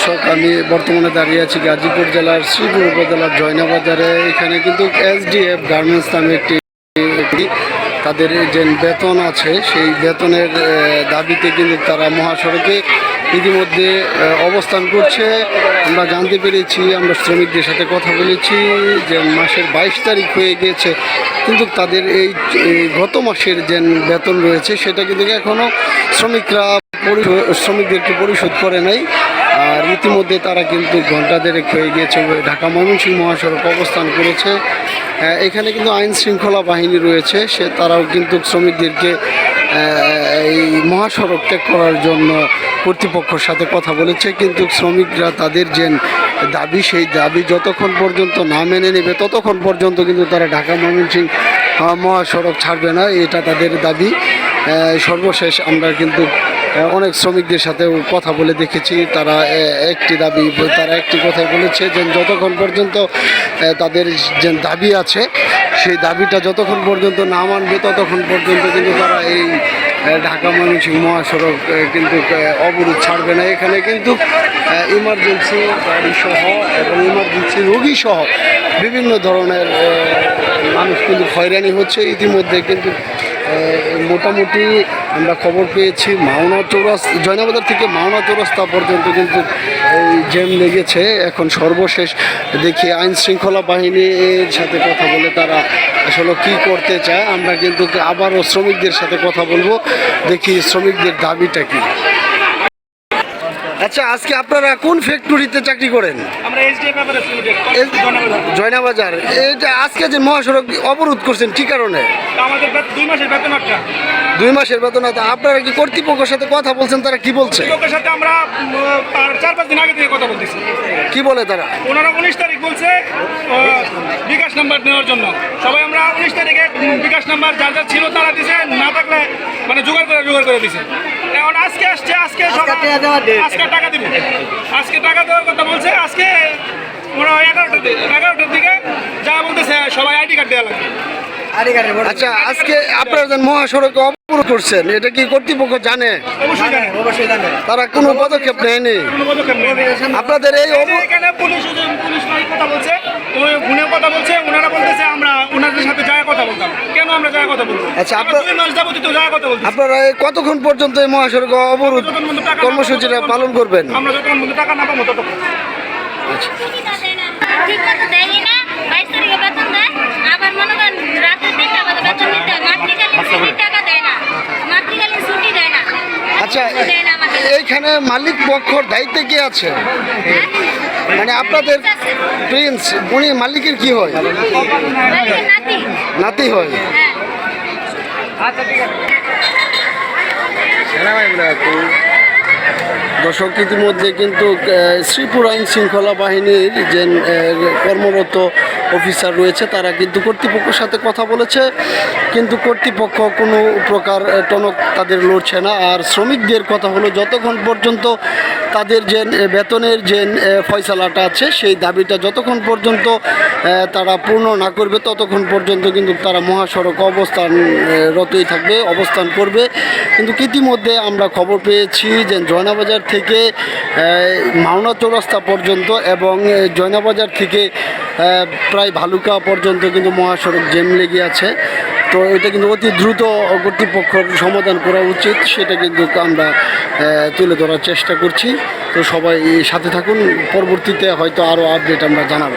দর্শক, আমি বর্তমানে দাঁড়িয়ে আছি গাজীপুর জেলার শ্রীপুর উপজেলার জয়নাবাজারে। এখানে কিন্তু এসডিএফ গার্মেন্টস নামে একটি তাদের যে বেতন আছে, সেই বেতনের দাবিতে কিন্তু তারা মহাসড়কে ইতিমধ্যে অবস্থান করছে। আমরা জানতে পেরেছি, আমরা শ্রমিকদের সাথে কথা বলেছি যে মাসের বাইশ তারিখ হয়ে গিয়েছে কিন্তু তাদের এই গত মাসের যে বেতন রয়েছে, সেটা কিন্তু এখনও শ্রমিকরা শ্রমিকদেরকে পরিশোধ করে নাই। আর ইতিমধ্যে তারা কিন্তু ঘণ্টা দেড়েক হয়ে গিয়েছে ঢাকা ময়মনসিংহ মহাসড়ক অবস্থান করেছে। এখানে কিন্তু আইন শৃঙ্খলা বাহিনী রয়েছে, সে তারাও কিন্তু শ্রমিকদেরকে এই মহাসড়ক ত্যাগ করার জন্য কর্তৃপক্ষের সাথে কথা বলেছে, কিন্তু শ্রমিকরা তাদের যে দাবি, সেই দাবি যতক্ষণ পর্যন্ত না মেনে নেবে, ততক্ষণ পর্যন্ত কিন্তু তারা ঢাকা ময়মনসিংহ মহাসড়ক ছাড়বে না, এটা তাদের দাবি। সর্বশেষ আমরা কিন্তু অনেক শ্রমিকদের সাথেও কথা বলে দেখেছি। তারা একটি দাবি, তারা একটি কথাই বলেছে যে যতক্ষণ পর্যন্ত তাদের যে দাবি আছে, সেই দাবিটা যতক্ষণ পর্যন্ত না মানবে, ততক্ষণ পর্যন্ত কিন্তু তারা এই ঢাকা ময়মনসিংহ মহাসড়ক কিন্তু অবরোধ ছাড়বে না। এখানে কিন্তু ইমার্জেন্সি গাড়ি সহ এবং ইমার্জেন্সি রোগী সহ বিভিন্ন ধরনের মানুষ কিন্তু হয়রানি হচ্ছে। ইতিমধ্যে কিন্তু মোটামুটি আমরা খবর পেয়েছি মাওনা চৌরাস জয়নাবাজার থেকে মাওনা চৌরাস্তা পর্যন্ত কিন্তু এই জ্যাম লেগেছে। এখন সর্বশেষ দেখি আইন শৃঙ্খলা বাহিনীর সাথে কথা বলে তারা আসলে কি করতে চায়। আমরা কিন্তু আবারও শ্রমিকদের সাথে কথা বলব। দেখি শ্রমিকদের দাবিটা কি। আচ্ছা আজকে আপনারা কোন ফ্যাক্টরিতে চাকরি করেন? আমরা জয়নাবাজার। এইটা আজকে যে মহাসড়ক অবরোধ করছেন কি কারণে? আমাদের দুই মাসের বেতন দুই মাসের বেতন আছে। আপনারা কি কর্তৃপক্ষের সাথে কথা বলছেন তারা কি বলছে? সাথে আমরা চার পাঁচ দিন আগে থেকে কথা বলতেছি। কি বলে তারা? ওনারা উনিশ তারিখ বলছে বিকাশ নাম্বার নেওয়ার জন্য। সবাই আমরা উনিশ তারিখে নাম্বার যার যার ছিল তারা দিছে না থাকলে মানে জোগাড় করে জোগাড় করে দিছে। এখন আজকে আসছে আজকে আজকে টাকা দিব। আজকে টাকা দেওয়ার কথা বলছে আজকে ওরা এগারোটার দিকে এগারোটার দিকে যা বলতেছে সবাই আইডি কার্ড দেওয়া লাগবে। আচ্ছা আজকে আপনারা যে মহাসড়ক অবরোধ করছেন এটা কি কর্তৃপক্ষ জানে? তারা কোনো পদক্ষেপ নেয়নি? আপনাদের এই কথা বলছে ওই ফোনে কথা বলছে ওনারা বলতেছে আমরা ওনাদের সাথে যায় কথা বলতাম। কেন আমরা যায় কথা বলব? আচ্ছা, আপনার- কতক্ষণ পর্যন্ত এই মহাসড়ক অবরোধ কর্মসূচিটা পালন করবেন? আমরা যতক্ষণ টাকা না পাবো ততক্ষণ। না। বাইশ তারিখে বেতন দেয় আবার মনে করেন রাত্রে তিনটা বাজে বেতন দিতে হয়। মাতৃকালীন ছুটির টাকা দেয় না। মাতৃকালীন ছুটি দেয় না। আচ্ছা দেয় না আমাদের। এইখানে মালিক পক্ষর দায়িত্বে কি আছে? হ্যাঁ? মানে আপনাদের প্রিন্স উনি মালিকের কি হয়? নাতি। নাতি হয়। হ্যাঁ। দর্শক ইতিমধ্যে কিন্তু শ্রীপুর আইন শৃঙ্খলা বাহিনীর যে কর্মরত অফিসার রয়েছে, তারা কিন্তু কর্তৃপক্ষের সাথে কথা বলেছে। কিন্তু কর্তৃপক্ষ কোনো প্রকার টনক তাদের লড়ছে না। আর শ্রমিকদের কথা হলো, যতক্ষণ পর্যন্ত তাদের যে বেতনের যে ফয়সালাটা আছে, সেই দাবিটা যতক্ষণ পর্যন্ত তারা পূর্ণ না করবে, ততক্ষণ পর্যন্ত কিন্তু তারা মহাসড়ক অবস্থান রতই থাকবে, অবস্থান করবে। কিন্তু ইতিমধ্যে আমরা খবর পেয়েছি যে, জয়নাবাজার থেকে মাওনা চৌরাস্তা পর্যন্ত এবং জয়নাবাজার থেকে প্রায় ভালুকা পর্যন্ত কিন্তু মহাসড়ক জেম লেগে আছে। তো এটা কিন্তু অতি দ্রুত কর্তৃপক্ষের সমাধান করা উচিত, সেটা কিন্তু আমরা তুলে ধরার চেষ্টা করছি। তো সবাই সাথে থাকুন, পরবর্তীতে হয়তো আরও আপডেট আমরা জানাব।